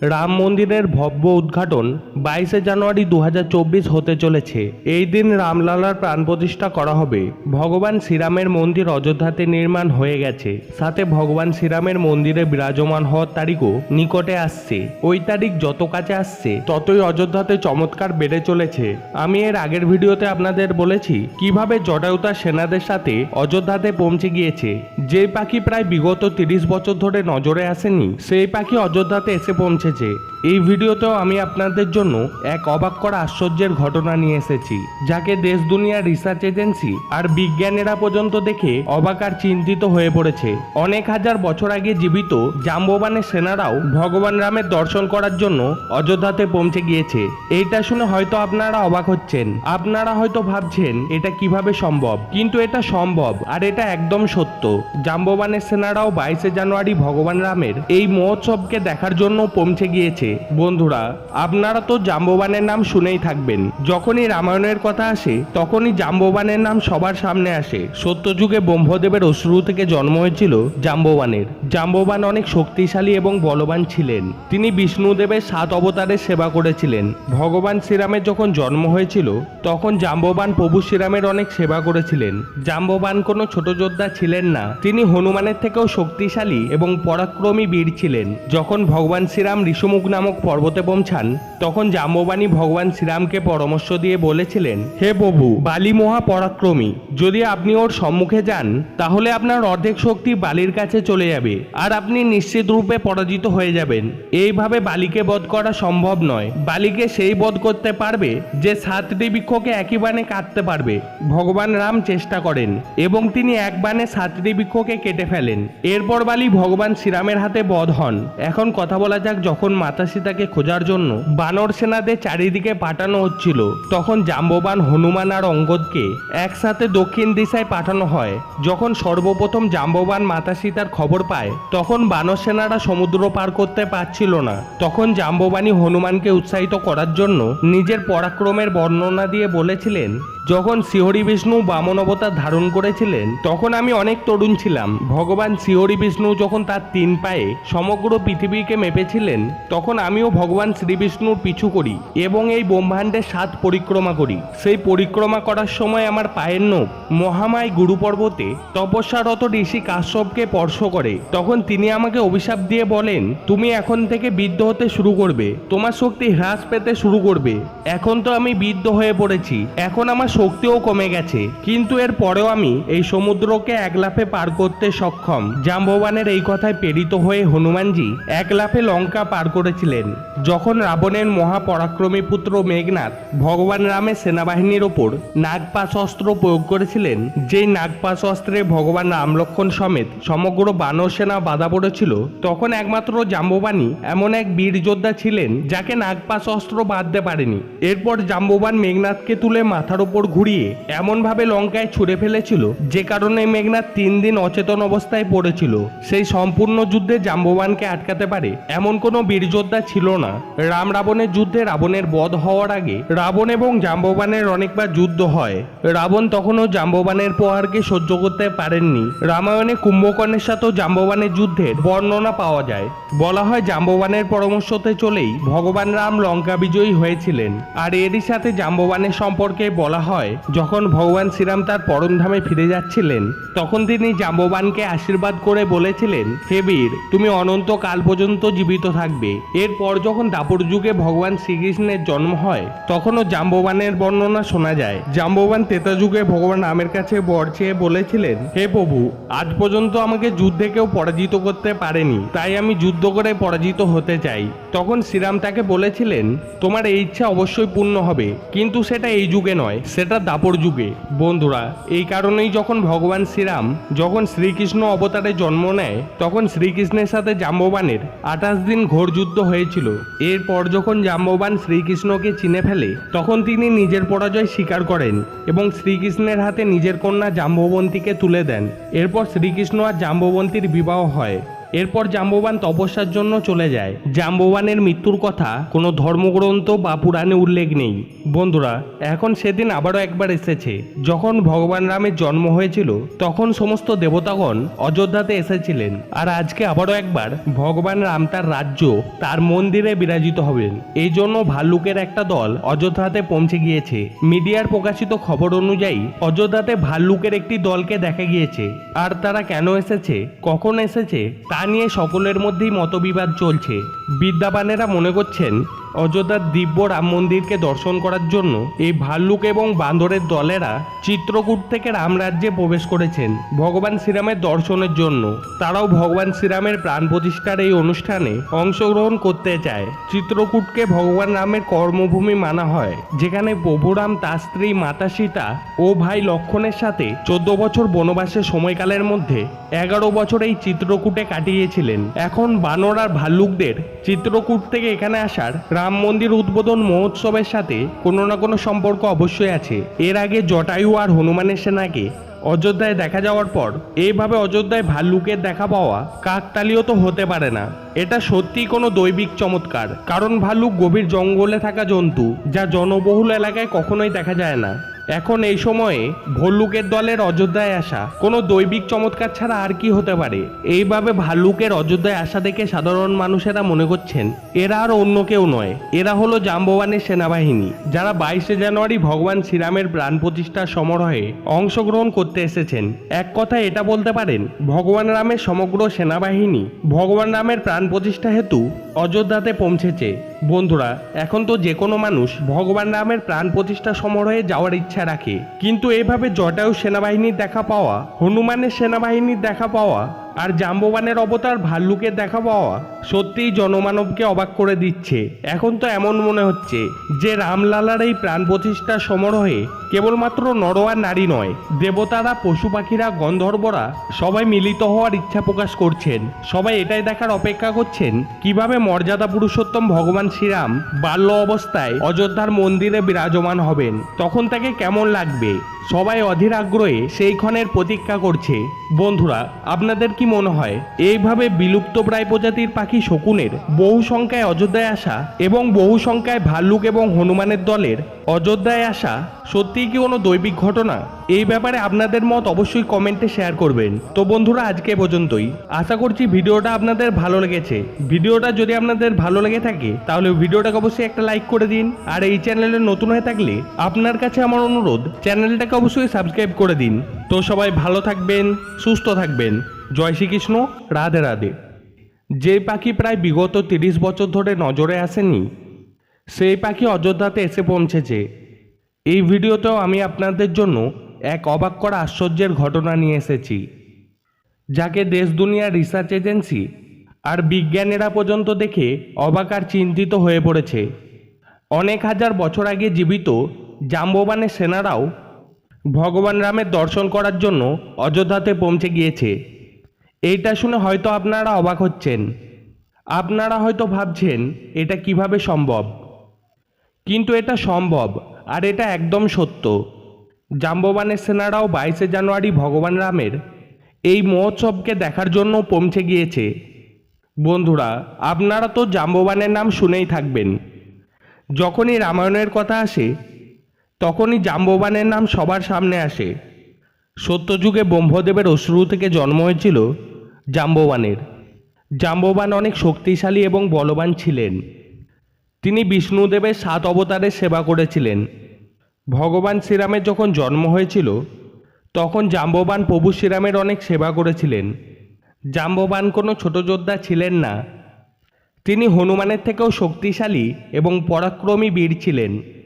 রাম মন্দিরের ভব্য উদ্ঘাটন বাইশে জানুয়ারি দু হাজার চব্বিশ হতে চলেছে। এই দিন রামলালার প্রাণ প্রতিষ্ঠা করা হবে। ভগবান শ্রীরামের মন্দির অযোধ্যাতে নির্মাণ হয়ে গেছে। সাথে ভগবান শ্রীরামের মন্দিরে বিরাজমান হওয়ার তারিখও নিকটে আসছে। ওই তারিখ যত কাছে আসছে, ততই অযোধ্যাতে চমৎকার বেড়ে চলেছে। আমি এর আগের ভিডিওতে আপনাদের বলেছি, কীভাবে জটায়ুতা সেনাদের সাথে অযোধ্যাতে পৌঁছে গিয়েছে। যে পাখি প্রায় বিগত তিরিশ বছর ধরে নজরে আসেনি, সেই পাখি অযোধ্যাতে এসে পৌঁছেছে এই ভিডিওতেও আমি আপনাদের জন্য এক অবাক করা আশ্চর্যের ঘটনা নিয়ে এসেছি, যাকে দেশ দুনিয়ার রিসার্চ এজেন্সি আর বিজ্ঞানীরা পর্যন্ত দেখে অবাক আর চিন্তিত হয়ে পড়েছে। অনেক হাজার বছর আগে জীবিত জাম্ববানের সেনারাও ভগবান রামের দর্শন করার জন্য অযোধ্যাতে পৌঁছে গিয়েছে। এইটা শুনে হয়তো আপনারা অবাক হচ্ছেন। আপনারা হয়তো ভাবছেন, এটা কীভাবে সম্ভব? কিন্তু এটা সম্ভব, আর এটা একদম সত্য। জাম্ববানের সেনারাও বাইশে জানুয়ারি ভগবান রামের এই মহোৎসবকে দেখার জন্য পৌঁছে গিয়েছে, বন্ধুরা, আপনারা তো জাম্ববানের নাম শুনেই থাকবেন। যখনই রামায়ণের কথা আসে, তখনই জাম্ববানের নাম সবার সামনে আসে। সত্যযুগে ব্রহ্মদেবের অশ্রু থেকে জন্ম হয়েছিল জাম্ববানের। জাম্ববান অনেক শক্তিশালী এবং বলবান ছিলেন। তিনি বিষ্ণুদেবের সাত অবতারের সেবা করেছিলেন। ভগবান শ্রীরামের যখন জন্ম হয়েছিল, তখন জাম্ববান প্রভু শ্রীরামের অনেক সেবা করেছিলেন। জাম্ববান কোনো ছোট যোদ্ধা ছিলেন না। তিনি হনুমানের থেকেও শক্তিশালী এবং পরাক্রমী বীর ছিলেন। যখন ভগবান শ্রীরাম ঋষুমুখ নামক পর্বতে পৌঁছান তখন জাম্ববাণী ভগবান শ্রীরামকে পরামর্শ দিয়ে বলেছিলেন, হে প্রভু, বালি মহা পরাক্রমী, যদি আপনি ওর সম্মুখে যান, তাহলে আপনার অর্ধেক শক্তি বালির কাছে চলে যাবে আর আপনি নিশ্চিত রূপে পরাজিত হয়ে যাবেন। এইভাবে বালিকে বধ করা সম্ভব নয়। বালিকে সেই বধ করতে পারবে যে সাতটি বৃক্ষকে একই বানে কাটতে পারবে। ভগবান রাম চেষ্টা করেন এবং তিনি এক বানে সাতটি বৃক্ষকে কেটে ফেলেন। এরপর বালি ভগবান শ্রীরামের হাতে বধ হন। এখন কথা বলা যাক যখন মাতা সীতাকে খোঁজার জন্য বানর সেনাদের চারিদিকে পাঠানো হচ্ছিল। তখন জাম্ববান হনুমান আর অঙ্গদকে একসাথে দক্ষিণ দিশায় পাঠানো হয়। যখন সর্বপ্রথম জাম্ববান মাতা সীতার খবর পায়, তখন বানর সেনারা সমুদ্র পার করতে পারছিল না। তখন জাম্ববাণী হনুমানকে উৎসাহিত করার জন্য নিজের পরাক্রমের বর্ণনা দিয়ে বলেছিলেন, যখন শ্রীহরি বিষ্ণু বামন অবতার ধারণ করেছিলেন, তখন আমি অনেক তরুণ ছিলাম। ভগবান শ্রীহরি বিষ্ণু যখন তার তিন পায়ে সমগ্র পৃথিবীকে মেপেছিলেন তখন আমিও ভগবান শ্রীবিষ্ণুর পিছু করি এবং এই ব্রহ্মাণ্ডের সাত পরিক্রমা করি। সেই পরিক্রমা করার সময় আমার পায়ের নখ মহামায় গুরু পর্বতে তপস্যারত ঋষি কাশ্যপকে স্পর্শ করে। তখন তিনি আমাকে অভিশাপ দিয়ে বলেন, তুমি এখন থেকে বৃদ্ধ হতে শুরু করবে। তোমার শক্তি হ্রাস পেতে শুরু করবে। এখন তো আমি বৃদ্ধ হয়ে পড়েছি। এখন আমার শক্তিও কমে গেছে। কিন্তু এর পরেও আমি এই সমুদ্রকে এক লাফে পার করতে সক্ষম। জাম্ববানের এই কথায় প্রেরিত হয়ে হনুমানজি এক লাফে লঙ্কা পার করেছিলেন। যখন রাবণের মহাপরাক্রমী পুত্র মেঘনাথ ভগবান রামের সেনাবাহিনীর ওপর নাগপাশ অস্ত্র প্রয়োগ করেছিলেন, যেই নাগপাশ অস্ত্রে ভগবান রাম লক্ষণ সমেত সমগ্র বানর সেনা বাধা পড়েছিল, তখন একমাত্র জাম্ববাণী এমন এক বীর যোদ্ধা ছিলেন যাকে নাগপাশ অস্ত্র বাঁধতে পারেনি। এরপর জাম্ববান মেঘনাথকে তুলে মাথার ওপর ঘুরিয়ে এমনভাবে লঙ্কায় ছুঁড়ে ফেলেছিল, যে কারণে মেঘনাথ তিন দিন অচেতন অবস্থায় পড়েছিল। সেই সম্পূর্ণ যুদ্ধে জাম্ববানকে আটকাতে পারে এমন কোনো বীর যোদ্ধা ছিল না। রাম রাবণের যুদ্ধে রাবণের বধ হওয়ার আগে রাবণ এবং জাম্ববানের অনেকবার যুদ্ধ হয়। রাবণ তখনও জাম্ববানের প্রহারকে সহ্য করতে পারেননি। রামায়ণে কুম্ভকর্ণের সাথেও জাম্ববানের যুদ্ধের বর্ণনা পাওয়া যায়। বলা হয় জাম্ববানের পরামর্শতে চলেই ভগবান রাম লঙ্কা বিজয়ী হয়েছিলেন। আর এরই সাথে জাম্ববানের সম্পর্কে বলা হয়, যখন ভগবান শ্রীরাম তার পরমধামে ফিরে যাচ্ছিলেন, তখন তিনি জাম্ববানকে আশীর্বাদ করে বলেছিলেন, হে বীর, তুমি অনন্ত কাল পর্যন্ত জীবিত থাকবে। এরপর যখন দাপর যুগে ভগবান শ্রীকৃষ্ণের জন্ম হয়, তখনও জাম্ববানের বর্ণনা শোনা যায়। জাম্ববান তেতা যুগে ভগবান রামের কাছে বর চেয়ে বলেছিলেন, হে প্রভু, আজ পর্যন্ত আমাকে যুদ্ধে কেউ পরাজিত করতে পারেনি, তাই আমি যুদ্ধ করে পরাজিত হতে চাই। তখন শ্রীরাম তাকে বলেছিলেন, তোমার এই ইচ্ছা অবশ্যই পূর্ণ হবে, কিন্তু সেটা এই যুগে নয়, সেটা দাপর যুগে। বন্ধুরা, এই কারণেই যখন ভগবান শ্রীরাম যখন শ্রীকৃষ্ণ অবতারে জন্ম নেয়, তখন শ্রীকৃষ্ণের সাথে জাম্ববানের আঠাশ দিন ঘোর যুদ্ধ হয়েছিল। এরপর যখন জাম্ববান শ্রীকৃষ্ণকে চিনে ফেলে, তখন তিনি নিজের পরাজয় স্বীকার করেন এবং শ্রীকৃষ্ণের হাতে নিজের কন্যা জাম্ববন্তীকে তুলে দেন। এরপর শ্রীকৃষ্ণ আর জাম্ববন্তীর বিবাহ হয়। এরপর জাম্ববান তপস্যার জন্য চলে যায়। জাম্ববানের মৃত্যুর কথা কোনো ধর্মগ্রন্থ বা পুরাণে উল্লেখ নেই। বন্ধুরা, এখন সেদিন আবারও একবার এসেছে। যখন ভগবান রামের জন্ম হয়েছিল, তখন সমস্ত দেবতাগণ অযোধ্যাতে এসেছিলেন। আর আজকে আবারও একবার ভগবান রাম তার রাজ্য, তার মন্দিরে বিরাজিত হবেন। এই জন্য ভাল্লুকের একটা দল অযোধ্যাতে পৌঁছে গিয়েছে। মিডিয়ার প্রকাশিত খবর অনুযায়ী, অযোধ্যাতে ভাল্লুকের একটি দলকে দেখা গিয়েছে। আর তারা কেন এসেছে, কখন এসেছে, তা নিয়ে সকলের মধ্যেই মতবিবাদ চলছে। বিদ্যাবানেরা মনে করছেন অযোধ্যার দিব্য রাম মন্দিরকে দর্শন করার জন্য এই ভাল্লুক এবং বান্দরের দলেরা চিত্রকূট থেকে রাম রাজ্যে প্রবেশ করেছেন ভগবান শ্রীরামের দর্শনের জন্য। তারাও ভগবান শ্রীরামের প্রাণ প্রতিষ্ঠার এই অনুষ্ঠানে অংশগ্রহণ করতে চায়। চিত্রকূটকে ভগবান রামের কর্মভূমি মানা হয়, যেখানে প্রভু রাম, তার স্ত্রী, মাতা সীতা ও ভাই লক্ষণের সাথে চোদ্দ বছর বনবাসের সময়কালের মধ্যে এগারো বছর এই চিত্রকূটে কাটিয়েছিলেন। এখন বানর আর ভাল্লুকদের চিত্রকূট থেকে এখানে আসার রাম মন্দির উদ্বোধন মহোৎসবের সাথে কোনো না কোনো সম্পর্ক অবশ্যই আছে। এর আগে জটায়ু আর হনুমানের সেনাকে অযোধ্যায় দেখা যাওয়ার পর এইভাবে অযোধ্যায় ভাল্লুকের দেখা পাওয়া কাকতালিও তো হতে পারে না। এটা সত্যি কোনো দৈবিক চমৎকার, কারণ ভাল্লুক গভীর জঙ্গলে থাকা জন্তু যা জনবহুল এলাকায় কখনোই দেখা যায় না। এখন এই সময়ে ভল্লুকের দলের অযোধ্যায় আসা কোনো দৈবিক চমৎকার ছাড়া আর কি হতে পারে? এইভাবে ভাল্লুকের অযোধ্যায় আসা দেখে সাধারণ মানুষেরা মনে করছেন, এরা আর অন্য কেউ নয়, এরা হলো জাম্ববানের সেনাবাহিনী, যারা বাইশে জানুয়ারি ভগবান শ্রীরামের প্রাণ প্রতিষ্ঠার সমারোহে অংশগ্রহণ করতে এসেছেন। এক কথায় এটা বলতে পারেন, ভগবান রামের সমগ্র সেনাবাহিনী, ভগবান রামের প্রাণ প্রতিষ্ঠা হেতু অযোধ্যাতে পৌঁছেছে। বন্ধুরা, এখন তো যে কোনো মানুষ ভগবান রামের প্রাণ প্রতিষ্ঠা সমারোহে যাওয়ার ইচ্ছা রাখে। কিন্তু এভাবে জটায়ু সেনাবাহিনীর দেখা পাওয়া, হনুমানের সেনাবাহিনীর দেখা পাওয়া আর জাম্ববানের অবতার ভাল্লুকের দেখা পাওয়া সত্যিই জনমানবকে অবাক করে দিচ্ছে। এখন তো এমন মনে হচ্ছে যে রামলালার এই প্রাণ প্রতিষ্ঠার সমারোহে কেবলমাত্র নর আর নারী নয়, দেবতারা, পশু পাখিরা, গন্ধর্বরা সবাই মিলিত হওয়ার ইচ্ছা প্রকাশ করছেন। সবাই এটাই দেখার অপেক্ষা করছেন, কীভাবে মর্যাদা পুরুষোত্তম ভগবান শ্রীরাম বাল্য অবস্থায় অযোধ্যার মন্দিরে বিরাজমান হবেন, তখন তাকে কেমন লাগবে? সবাই অধীর আগ্রহে সেই ক্ষণের প্রতীক্ষা করছে। বন্ধুরা, আপনাদের কি মনে হয়, এইভাবে বিলুপ্ত প্রায় প্রজাতির পাখি শকুনের বহু সংখ্যায় অযোধ্যায় আসা এবং বহু সংখ্যায় ভাল্লুক এবং হনুমানের দলের অযোধ্যায় আসা সত্যিই কি কোনো দৈবিক ঘটনা? এই ব্যাপারে আপনাদের মত অবশ্যই কমেন্টে শেয়ার করবেন। তো বন্ধুরা, আজকে পর্যন্তই। আশা করছি ভিডিওটা আপনাদের ভালো লেগেছে। ভিডিওটা যদি আপনাদের ভালো লেগে থাকে, তাহলে ভিডিওটাকে অবশ্যই একটা লাইক করে দিন। আর এই চ্যানেলে নতুন হয়ে থাকলে আপনার কাছে আমার অনুরোধ, চ্যানেলটাকে অবশ্যই সাবস্ক্রাইব করে দিন। তো সবাই ভালো থাকবেন, সুস্থ থাকবেন। জয় শ্রীকৃষ্ণ, রাধে রাধে। যে পাখি প্রায় বিগত তিরিশ বছর ধরে নজরে আসেনি সেই পাখি অযোধ্যাতে এসে পৌঁছেছে। এই ভিডিওতেও আমি আপনাদের জন্য এক অবাক করা আশ্চর্যের ঘটনা নিয়ে এসেছি, যাকে দেশ দুনিয়ার রিসার্চ এজেন্সি আর বিজ্ঞানীরা পর্যন্ত দেখে অবাক আর চিন্তিত হয়ে পড়েছে। অনেক হাজার বছর আগে জীবিত জাম্ববানের সেনারাও ভগবান রামের দর্শন করার জন্য অযোধ্যাতে পৌঁছে গিয়েছে। এইটা শুনে হয়তো আপনারা অবাক হচ্ছেন। আপনারা হয়তো ভাবছেন, এটা কীভাবে সম্ভব? কিন্তু এটা সম্ভব, আর এটা একদম সত্য। জাম্ববানের সেনারাও বাইশে জানুয়ারি ভগবান রামের এই মহোৎসবকে দেখার জন্য পৌঁছে গিয়েছে। বন্ধুরা, আপনারা তো জাম্ববানের নাম শুনেই থাকবেন। যখনই রামায়ণের কথা আসে, তখনই জাম্ববানের নাম সবার সামনে আসে। সত্যযুগে ব্রহ্মদেবের অশ্রু থেকে জন্ম হয়েছিল জাম্ববানের। জাম্ববান অনেক শক্তিশালী এবং বলবান ছিলেন। তিনি বিষ্ণুদেবের সাত অবতারের সেবা করেছিলেন। ভগবান শ্রীরামের যখন জন্ম হয়েছিল, তখন জাম্ববান প্রভু শ্রীরামের অনেক সেবা করেছিলেন। জাম্ববান কোনো ছোট যোদ্ধা ছিলেন না। তিনি হনুমানের থেকেও শক্তিশালী এবং পরাক্রমী বীর ছিলেন।